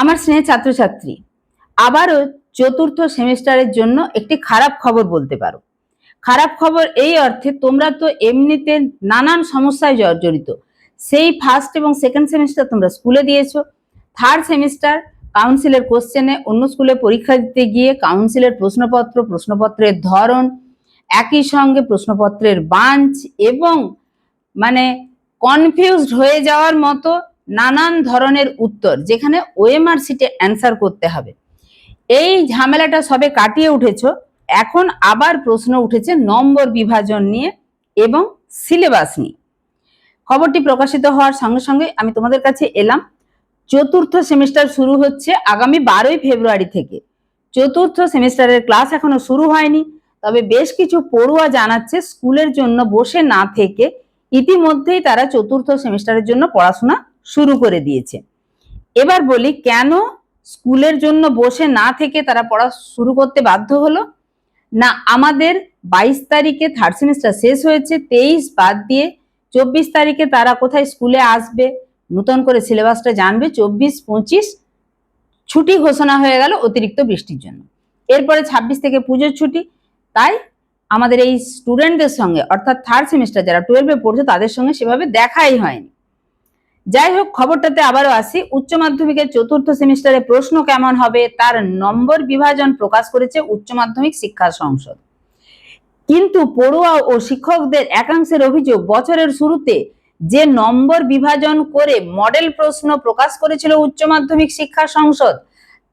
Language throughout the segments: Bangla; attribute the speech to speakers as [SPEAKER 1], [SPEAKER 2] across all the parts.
[SPEAKER 1] আমার স্নেহে ছাত্রছাত্রী, আবারও চতুর্থ সেমিস্টারের জন্য একটি খারাপ খবর বলতে পারো। খারাপ খবর এই অর্থে তোমরা তো এমনিতে নানান সমস্যায় জর্জরিত সেই ফার্স্ট এবং সেকেন্ড সেমিস্টার তোমরা স্কুলে দিয়েছ। থার্ড সেমিস্টার কাউন্সিলের কোশ্চেনে অন্য স্কুলে পরীক্ষা দিতে গিয়ে কাউন্সিলের প্রশ্নপত্র, প্রশ্নপত্রের ধরন, একই সঙ্গে প্রশ্নপত্রের বাঞ্চ এবং মানে কনফিউজড হয়ে যাওয়ার মতো নানান ধরনের উত্তর যেখানে ওএমআর সিটে অ্যান্সার করতে হবে। এই ঝামেলাটা সবে কাটিয়ে উঠেছ, এখন আবার প্রশ্ন উঠেছে নম্বর বিভাজন নিয়ে এবং সিলেবাস নিয়ে। খবরটি প্রকাশিত হওয়ার সঙ্গে সঙ্গে আমি তোমাদের কাছে এলাম, চতুর্থ সেমিস্টার শুরু হচ্ছে আগামী বারোই ফেব্রুয়ারি থেকে। চতুর্থ সেমিস্টারের ক্লাস এখনও শুরু হয়নি, তবে বেশ কিছু পড়ুয়া জানাচ্ছে স্কুলের জন্য বসে না থেকে ইতিমধ্যেই তারা চতুর্থ সেমিস্টারের জন্য পড়াশোনা শুরু করে দিয়েছে। এবার বলি, কেন স্কুলের জন্য বসে না থেকে তারা পড়া শুরু করতে বাধ্য হলো? না, আমাদের বাইশ তারিখে থার্ড সেমিস্টার শেষ হয়েছে, তেইশ বাদ দিয়ে চব্বিশ তারিখে তারা কোথায় স্কুলে আসবে? নতুন করে সিলেবাসটা জানবে, চব্বিশ পঁচিশ ছুটি ঘোষণা হয়ে গেল অতিরিক্ত বৃষ্টির জন্য। এরপরে ছাব্বিশ থেকে পুজোর ছুটি, তাই আমাদের এই স্টুডেন্টদের সঙ্গে, অর্থাৎ থার্ড সেমিস্টার যারা টুয়েলভে পড়ছে তাদের সঙ্গে সেভাবে দেখাই হয়নি। যাই হোক খবরটাতে আবারও আসি। উচ্চ মাধ্যমিকের চতুর্থ সেমিস্টারে প্রশ্ন কেমন হবে তার নম্বর বিভাজন প্রকাশ করেছে উচ্চ মাধ্যমিক শিক্ষা সংসদ। কিন্তু পড়ুয়া ও শিক্ষকদের একাংশের অভিযোগ, বছরের শুরুতে যে নম্বর বিভাজন করে মডেল প্রশ্ন প্রকাশ করেছিল উচ্চ মাধ্যমিক শিক্ষা সংসদ,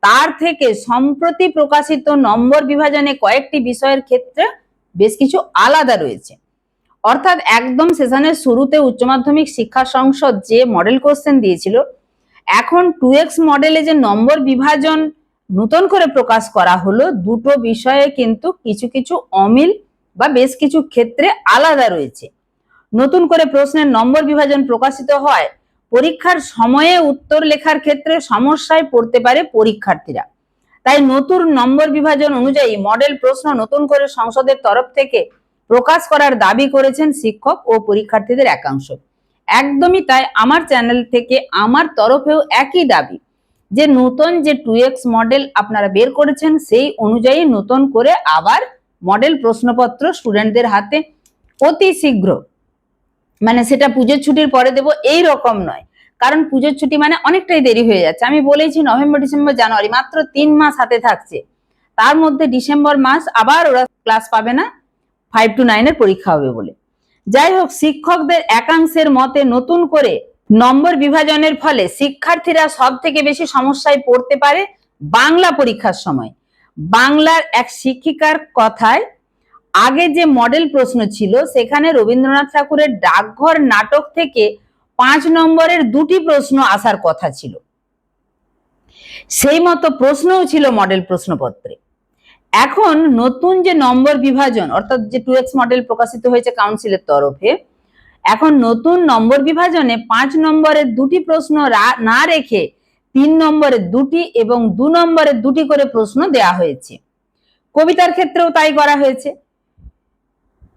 [SPEAKER 1] তার থেকে সম্প্রতি প্রকাশিত নম্বর বিভাজনে কয়েকটি বিষয়ের ক্ষেত্রে বেশ কিছু আলাদা রয়েছে। অর্থাৎ একদম সেশনের শুরুতে উচ্চ মাধ্যমিক শিক্ষা সংসদ যে মডেল কোশ্চেন দিয়েছিল, এখন টু এক্স মডেলে যে নম্বর বিভাজন নতুন করে প্রকাশ করা হলো, দুটো বিষয়ে কিন্তু কিছু কিছু অমিল বা বেশ কিছু ক্ষেত্রে আলাদা রয়েছে। নতুন করে প্রশ্নের নম্বর বিভাজন প্রকাশিত হয়, পরীক্ষার সময়ে উত্তর লেখার ক্ষেত্রে সমস্যায় পড়তে পারে পরীক্ষার্থীরা। তাই নতুন নম্বর বিভাজন অনুযায়ী মডেল প্রশ্ন নতুন করে সংসদের তরফ থেকে প্রকাশ করার দাবি করেছেন শিক্ষক ও পরীক্ষার্থীদের একাংশ। একদমই তাই আমার চ্যানেল থেকে আমার তরফেও একই দাবি যে নতুন যে টু এক্স মডেল আপনারা বের করেছেন, সেই অনুযায়ী নতুন করে আবার মডেল প্রশ্নপত্র স্টুডেন্টদের হাতে অতি শীঘ্র। মানে সেটা পুজোর ছুটির পরে দেব এই রকম নয়। কারণ পুজোর ছুটি মানে অনেকটাই দেরি হয়ে যাচ্ছে। আমি বলেছি নভেম্বর, ডিসেম্বর, জানুয়ারি মাত্র তিন মাস হাতে থাকছে। তার মধ্যে ডিসেম্বর মাস আবার ওরা ক্লাস পাবে না। ফাইভ টু নাইনের পরীক্ষা হবে বলে। যাই হোক শিক্ষকদের একাংশের মতে নতুন করে নম্বর বিভাজনের ফলে শিক্ষার্থীরা সব থেকে বেশি সমস্যায় পড়তে পারে বাংলা পরীক্ষার সময়। বাংলার এক শিক্ষিকার কথায়, আগে যে মডেল প্রশ্ন ছিল, সেখানে রবীন্দ্রনাথ ঠাকুরের ডাকঘর নাটক থেকে পাঁচ নম্বরের দুটি প্রশ্ন আসার কথা ছিল। সেই মতো প্রশ্নও ছিল মডেল প্রশ্নপত্রে। এখন নতুন যে নম্বর বিভাজন, অর্থাৎ যে টু এক্স মডেল প্রকাশিত হয়েছে কাউন্সিলের তরফে, এখন নতুন নম্বর বিভাজনে পাঁচ নম্বরের দুটি প্রশ্ন না রেখে তিন নম্বরের দুটি এবং দু নম্বরের দুটি করে প্রশ্ন দেয়া হয়েছে। কবিতার ক্ষেত্রেও তাই করা হয়েছে।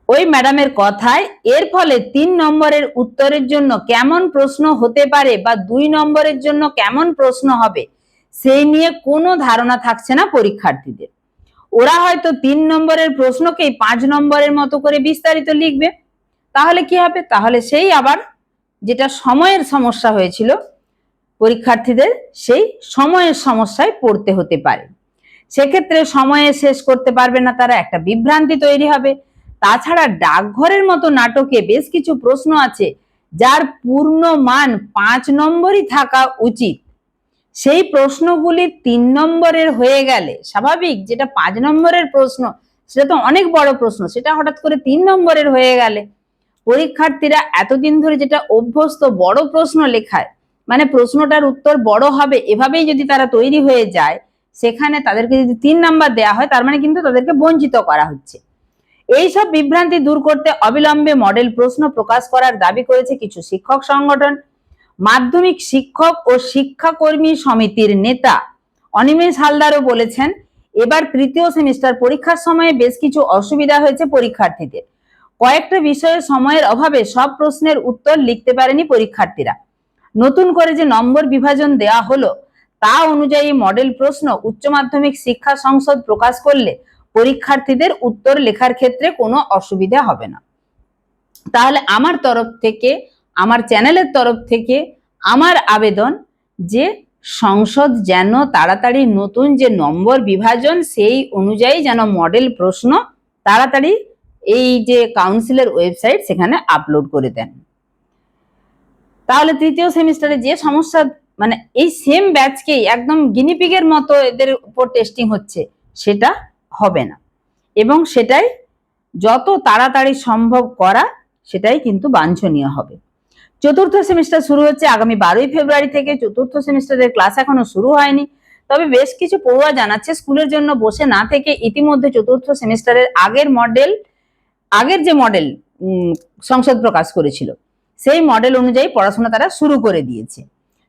[SPEAKER 1] ওই ম্যাডামের কথায়, এর ফলে তিন নম্বরের উত্তরের জন্য কেমন প্রশ্ন হতে পারে বা দুই নম্বরের জন্য কেমন প্রশ্ন হবে, সেই নিয়ে কোনো ধারণা থাকছে না পরীক্ষার্থীদের। ওরা হয়তো তিন নম্বরের প্রশ্নকেই পাঁচ নম্বরের মতো করে বিস্তারিত লিখবে। তাহলে কি হবে? তাহলে সেই আবার যেটা সময়ের সমস্যা হয়েছিল, পরীক্ষার্থীদের সেই সময়ের সমস্যায় পড়তে হতে পারে। সেক্ষেত্রে সময়ে শেষ করতে পারবে না তারা, একটা বিভ্রান্তি তৈরি হবে। তাছাড়া ডাকঘরের মতো নাটকে বেশ কিছু প্রশ্ন আছে, যার পূর্ণ মান পাঁচ নম্বরই থাকা উচিত। সেই প্রশ্নগুলি তিন নম্বরের হয়ে গেলে স্বাভাবিক যেটা পাঁচ নম্বরের প্রশ্ন, সেটা তো অনেক বড় প্রশ্ন, সেটা হঠাৎ করে তিন নম্বরের হয়ে গেলে পরীক্ষার্থীরা এতদিন ধরে যেটা অভ্যস্ত বড় প্রশ্ন লেখায় মানে প্রশ্নটার উত্তর বড় হবে এভাবেই যদি তারা তৈরি হয়ে যায়, সেখানে তাদেরকে যদি তিন নাম্বার দেওয়া হয়, তার মানে কিন্তু তাদেরকে বঞ্চিত করা হচ্ছে। এইসব বিভ্রান্তি দূর করতে অবিলম্বে মডেল প্রশ্ন প্রকাশ করার দাবি করেছে কিছু শিক্ষক সংগঠন মাধ্যমিক শিক্ষক ও শিক্ষাকর্মী সমিতির নেতা অনিমেষ হালদারও বলেছেন, এবার তৃতীয় সেমিস্টার পরীক্ষার সময়ে বেশ কিছু অসুবিধা হয়েছে পরীক্ষার্থীদের। কয়েকটা বিষয়ে সময়ের অভাবে সব প্রশ্নের উত্তর লিখতে পারেনি পরীক্ষার্থীরা। নতুন করে যে নম্বর বিভাজন দেওয়া হলো, তা অনুযায়ী মডেল প্রশ্ন উচ্চ মাধ্যমিক শিক্ষা সংসদ প্রকাশ করলে পরীক্ষার্থীদের উত্তর লেখার ক্ষেত্রে কোনো অসুবিধা হবে না। তাহলে আমার তরফ থেকে আমার চ্যানেলের তরফ থেকে আমার আবেদন যে সংসদ যেন তাড়াতাড়ি নতুন যে নম্বর বিভাজন, সেই অনুযায়ী যেন মডেল প্রশ্ন তাড়াতাড়ি এই যে কাউন্সিলের ওয়েবসাইট সেখানে আপলোড করে দেন। তাহলে তৃতীয় সেমিস্টারে যে সমস্যা মানে এই সেম ব্যাচকেই একদম গিনিপিগের মতো এদের উপর টেস্টিং হচ্ছে, সেটা হবে না। এবং সেটাই যত তাড়াতাড়ি সম্ভব করা, সেটাই কিন্তু বাঞ্ছনীয় হবে। চতুর্থ সেমিস্টার শুরু হচ্ছে আগামী বারোই ফেব্রুয়ারি থেকে। চতুর্থ সেমিস্টারের ক্লাস এখনও শুরু হয়নি। তবে বেশ কিছু পড়ুয়া জানাচ্ছে স্কুলের জন্য বসে না থেকে ইতিমধ্যে চতুর্থ সেমিস্টারের আগের মডেল আগের যে মডেল সংসদ প্রকাশ করেছিল, সেই মডেল অনুযায়ী পড়াশোনা তারা শুরু করে দিয়েছে।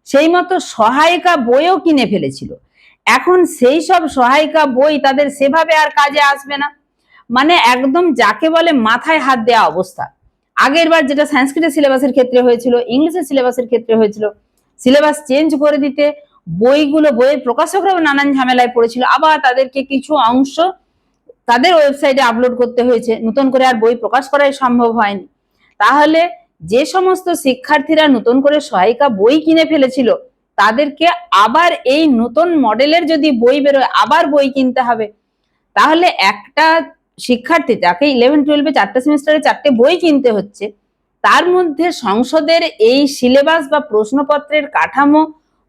[SPEAKER 1] সেই মতো সহায়িকা বইও কিনে ফেলেছিল। এখন সেই সব সহায়িকা বই তাদের সেভাবে আর কাজে আসবে না। মানে একদম যাকে বলে মাথায় হাত দেওয়া অবস্থা। আগের বার যেটা সংস্কৃতের সিলেবাসের ক্ষেত্রে হয়েছিল, ইংলিশের সিলেবাসের ক্ষেত্রে হয়েছিল সিলেবাস চেঞ্জ করে দিতে বইগুলো, বইয়ের প্রকাশকরাও নানান ঝামেলায় পড়েছিল। আবার তাদেরকে কিছু অংশ তাদের ওয়েবসাইটে আপলোড করতে হয়েছে, নতুন করে আর বই প্রকাশ করাই সম্ভব হয়নি। তাহলে যে সমস্ত শিক্ষার্থীরা নতুন করে সহায়িকা বই কিনে ফেলেছিল, তাদেরকে আবার এই নতুন মডেলের যদি বই বেরোয়, আবার বই কিনতে হবে। তাহলে একটা শিক্ষার্থী, যাকে ইলেভেন টুয়েলভে চারটে সেমিস্টারে চারটে বই কিনতে হচ্ছে, তার মধ্যে সংসদের এই সিলেবাস বা প্রশ্নপত্রের কাঠামো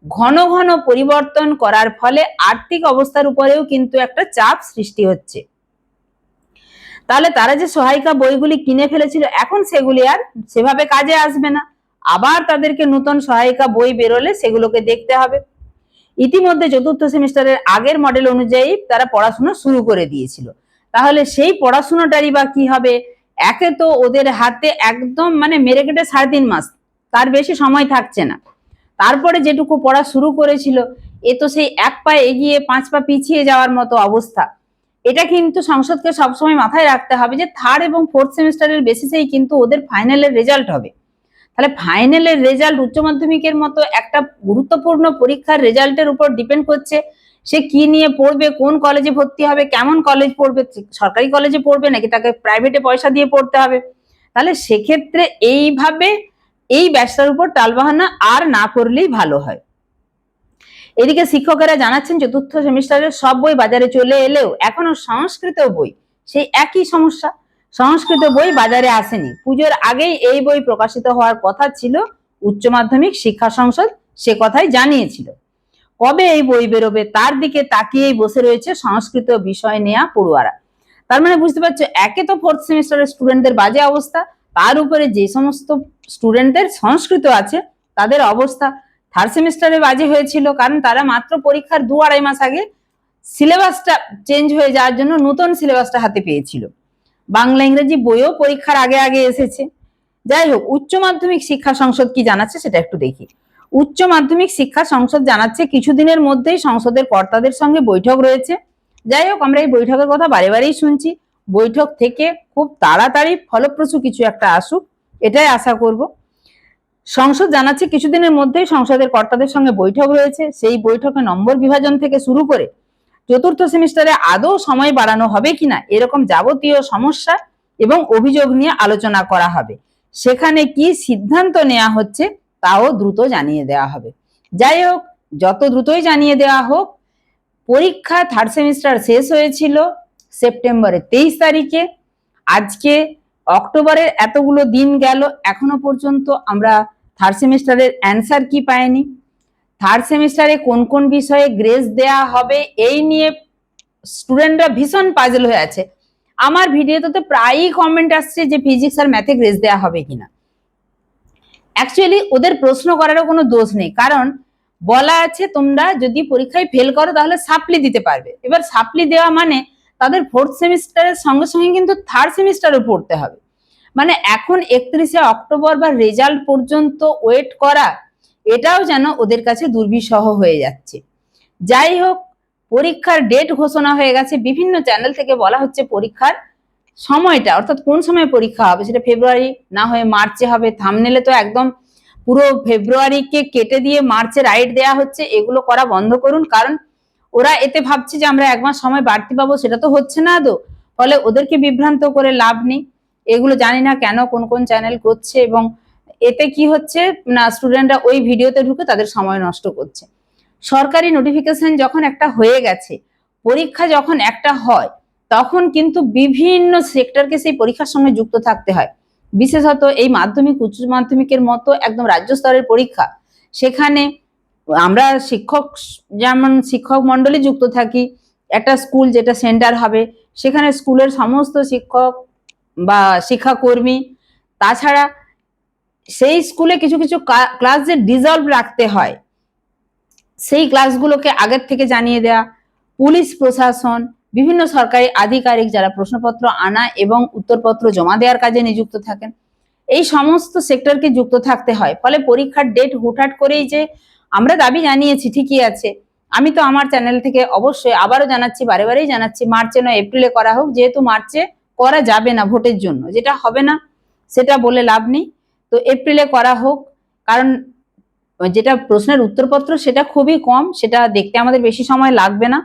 [SPEAKER 1] ঘন ঘন পরিবর্তন করার ফলে আর্থিক অবস্থার উপরেও কিন্তু একটা চাপ সৃষ্টি হচ্ছে। তাহলে তারা যে সহায়িকা বইগুলি কিনে ফেলেছিল, এখন সেগুলি আর সেভাবে কাজে আসবে না। আবার তাদেরকে নতুন সহায়িকা বই বেরোলে সেগুলোকে দেখতে হবে। ইতিমধ্যে চতুর্থ সেমিস্টারের আগের মডেল অনুযায়ী তারা পড়াশোনা শুরু করে দিয়েছিল। তাহলে সেই পড়াশোনাটারই বা কি হবে? একে তো ওদের হাতে একদম মানে মেরে কেটে সাড়ে তিন মাস, তার বেশি সময় থাকছে না। তারপরে যেটুকু পড়া শুরু করেছিল, এ তো সেই এক পা এগিয়ে পাঁচ পা পিছিয়ে যাওয়ার মতো অবস্থা। এটা কিন্তু সংসদকে সবসময় মাথায় রাখতে হবে যে থার্ড এবং ফোর্থ সেমিস্টারের বেসিসেই কিন্তু ওদের ফাইনালের রেজাল্ট হবে। তাহলে ফাইনালের রেজাল্ট উচ্চ মাধ্যমিকের মতো একটা গুরুত্বপূর্ণ পরীক্ষার রেজাল্টের উপর ডিপেন্ড করছে। সে কি নিয়ে পড়বে, কোন কলেজে ভর্তি হবে, কেমন কলেজ পড়বে সরকারি কলেজে পড়বে নাকি তাকে প্রাইভেটে পয়সা দিয়ে পড়তে হবে? তাহলে সেক্ষেত্রে এইভাবে এই ব্যবসার উপর টালবাহানা আর না করলেই ভালো হয়। এদিকে শিক্ষকেরা জানাচ্ছেন, চতুর্থ সেমিস্টারের সব বই বাজারে চলে এলেও এখনও সংস্কৃত বই, সেই একই সমস্যা। সংস্কৃত বই বাজারে আসেনি। পুজোর আগেই এই বই প্রকাশিত হওয়ার কথা ছিল। উচ্চ মাধ্যমিক শিক্ষা সংসদ সে কথাই জানিয়েছিল। কবে এই বই বেরোবে তার দিকে তাকিয়েই বসে রয়েছে সংস্কৃত বিষয় নেয়া পড়ুয়ারা। তার মানে বুঝতে পারছ, একে তো ফোর্থ সেমিস্টারের স্টুডেন্টদের বাজে অবস্থা, তার উপরে যে সমস্ত স্টুডেন্টদের সংস্কৃত আছে, তাদের অবস্থা থার্ড সেমিস্টারে বাজে হয়েছিল, কারণ তারা মাত্র পরীক্ষার দু আড়াই মাস আগে সিলেবাসটা চেঞ্জ হয়ে যাওয়ার জন্য নতুন সিলেবাসটা হাতে পেয়েছিল। বাংলা, ইংরেজি বইও পরীক্ষার আগে আগে এসেছে। যাই হোক, উচ্চ মাধ্যমিক শিক্ষা সংসদ কি জানাচ্ছে সেটা একটু দেখি। উচ্চ মাধ্যমিক শিক্ষা সংসদ জানাচ্ছে, কিছুদিনের মধ্যেই সংসদের কর্তাদের সঙ্গে বৈঠক রয়েছে। যাই হোক, আমরা এই বৈঠকের কথা বারে বারেই শুনছি। বৈঠক থেকে খুব তাড়াতাড়ি, ফলপ্রসূ কিছু একটা আসুক, এটাই আশা করব। সংসদ জানাচ্ছে, কিছুদিনের মধ্যেই সংসদের কর্তাদের সঙ্গে বৈঠক রয়েছে। সেই বৈঠকে নম্বর বিভাজন থেকে শুরু করে চতুর্থ সেমিস্টারে আদৌ সময় বাড়ানো হবে কিনা, এরকম যাবতীয় সমস্যা এবং অভিযোগ নিয়ে আলোচনা করা হবে। সেখানে কি সিদ্ধান্ত নেওয়া হচ্ছে তাও দ্রুত জানিয়ে দেওয়া হবে। যাই হোক, যত দ্রুতই জানিয়ে দেওয়া হোক, পরীক্ষা থার্ড সেমিস্টার শেষ হয়েছিল সেপ্টেম্বরের তেইশ তারিখে। আজকে অক্টোবরের এতগুলো দিন গেল, এখনও পর্যন্ত আমরা থার্ড সেমিস্টারের অ্যান্সার কি পাইনি? থার্ড সেমিস্টারে কোন কোন বিষয়ে গ্রেস দেয়া হবে, এই নিয়ে স্টুডেন্টরা ভীষণ পাজল হয়ে আছে। আমার ভিডিওতে তো প্রায়ই কমেন্ট আসছে যে ফিজিক্স আর ম্যাথে গ্রেস দেওয়া হবে কিনা। অ্যাকচুয়ালি ওদের প্রশ্ন করারও কোনো দোষ নেই। কারণ বলা আছে তোমরা যদি পরীক্ষায় ফেল করো, তাহলে সাপ্লি দিতে পারবে। এবার সাপ্লি দেওয়া মানে তাদের ফোর্থ সেমিস্টারের সঙ্গে সঙ্গে কিন্তু থার্ড সেমিস্টারও পড়তে হবে। মানে এখন একত্রিশে অক্টোবর বা রেজাল্ট পর্যন্ত ওয়েট করা, এটাও যেন ওদের কাছে দুর্বিষহ হয়ে যাচ্ছে। যাই হোক, পরীক্ষার ডেট ঘোষণা হয়ে গেছে। বিভিন্ন চ্যানেল থেকে বলা হচ্ছে পরীক্ষার সময়টা, অর্থাৎ কোন সময় পরীক্ষা হবে? সেটা ফেব্রুয়ারি, না হয়ে মার্চে হবে। থামনেলে তো একদম পুরো ফেব্রুয়ারিকে কেটে দিয়ে মার্চে রাইট দেয়া হচ্ছে, এগুলো করা বন্ধ করুন। কারণ ওরা এতে ভাবছে যে আমরা এক মাস সময় বাড়তি পাবো, সেটা তো হচ্ছে না আদৌ ফলে ওদেরকে বিভ্রান্ত করে লাভ নেই। এগুলো জানি না কেন, কোন কোন চ্যানেল করছে এবং এতে কি হচ্ছে, না স্টুডেন্টরা ওই ভিডিওতে ঢুকে তাদের সময় নষ্ট করছে। সরকারি নোটিফিকেশন যখন একটা হয়ে গেছে, পরীক্ষা যখন একটা হয় তখন কিন্তু বিভিন্ন সেক্টরকে সেই পরীক্ষার সঙ্গে যুক্ত থাকতে হয়। বিশেষত এই মাধ্যমিক, উচ্চ মাধ্যমিকের মতো একদম রাজ্য স্তরের পরীক্ষা। সেখানে আমরা শিক্ষক, যেমন শিক্ষক মন্ডলী যুক্ত থাকি, একটা স্কুল যেটা সেন্টার হবে, সেখানে স্কুলের সমস্ত শিক্ষক বা শিক্ষাকর্মী, তাছাড়া সেই স্কুলে কিছু কিছু ক্লাস যে ডিজলভ রাখতে হয়, সেই ক্লাসগুলোকে আগের থেকে জানিয়ে দেওয়া পুলিশ প্রশাসন বিভিন্ন সরকারি আধিকারিক যারা প্রশ্নপত্র আনা এবং উত্তরপত্র জমা দেওয়ার কাজে নিযুক্ত থাকেন। এই সমস্ত সেক্টরকে যুক্ত থাকতে হয়। ফলে পরীক্ষার ডেট হুটহাট করেই যে আমরা দাবি জানিয়েছি, ঠিকই আছে। আমি তো আমার চ্যানেল থেকে অবশ্যই আবারও জানাচ্ছি, বারে বারেই জানাচ্ছি, মার্চে নয়, এপ্রিলে করা হোক, যেহেতু মার্চে করা যাবে না ভোটের জন্য। যেটা হবে না, সেটা বলে লাভ নেই। তো এপ্রিলে করা হোক, কারণ যেটা প্রশ্নের উত্তরপত্র, সেটা খুবই কম, সেটা দেখতে আমাদের বেশি সময় লাগবে না।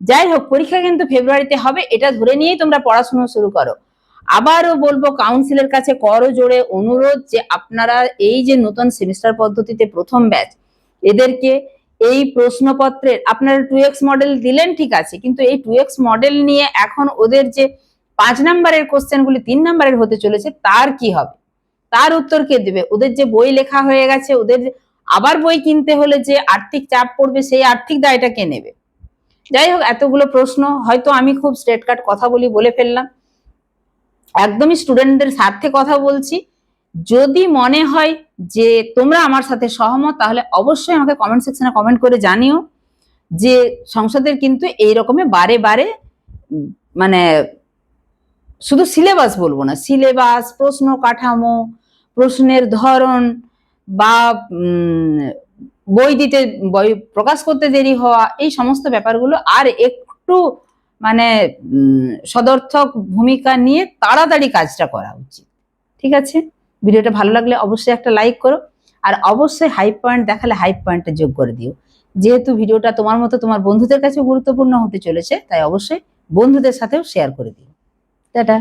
[SPEAKER 1] যাই হোক পরীক্ষা কিন্তু ফেব্রুয়ারিতে হবে, এটা ধরে নিয়েই তোমরা পড়াশোনা শুরু করো। আবারও বলব কাউন্সিলের কাছে করো জোরে অনুরোধ যে আপনারা এই যে নতুন সেমিস্টার পদ্ধতিতে প্রথম ব্যাচ এদেরকে এই প্রশ্নপত্রের, আপনারা টু এক্স মডেল দিলেন, ঠিক আছে, কিন্তু এই টু এক্স মডেল নিয়ে এখন ওদের যে পাঁচ নাম্বারের কোশ্চেনগুলি তিন নাম্বারের হতে চলেছে, তার কি হবে? তার উত্তর কে দেবে? ওদের যে বই লেখা হয়ে গেছে, ওদের আবার বই কিনতে হলে যে আর্থিক চাপ পড়বে, সেই আর্থিক দায়টা কে নেবে? যাই হোক এতগুলো প্রশ্ন, হয়তো আমি খুব স্ট্রেট কাট কথা বলি বলে ফেললাম। একদমই স্টুডেন্টদের স্বার্থে কথা বলছি। যদি মনে হয় যে তোমরা আমার সাথে সহমত, তাহলে অবশ্যই আমাকে কমেন্ট সেকশনে কমেন্ট করে জানিও যে সংসদের কিন্তু এই রকমের বারে বারে মানে শুধু সিলেবাস বলব না সিলেবাস প্রশ্ন কাঠামো, প্রশ্নের ধরন বা বই দিতে, বই প্রকাশ করতে দেরি হওয়া, এই সমস্ত ব্যাপারগুলো আর একটু মানে সদর্থক ভূমিকা নিয়ে তাড়াতাড়ি কাজটা করা উচিত। ঠিক আছে? ভিডিওটা ভালো লাগলে অবশ্যই একটা লাইক করো। আর অবশ্যই হাইপ পয়েন্ট দেখালে হাইপ পয়েন্টে যোগ করে দিও। যেহেতু ভিডিওটা তোমার মতো তোমার বন্ধুদের কাছে গুরুত্বপূর্ণ হতে চলেছে, তাই অবশ্যই বন্ধুদের সাথেও শেয়ার করে দিও। টাটা!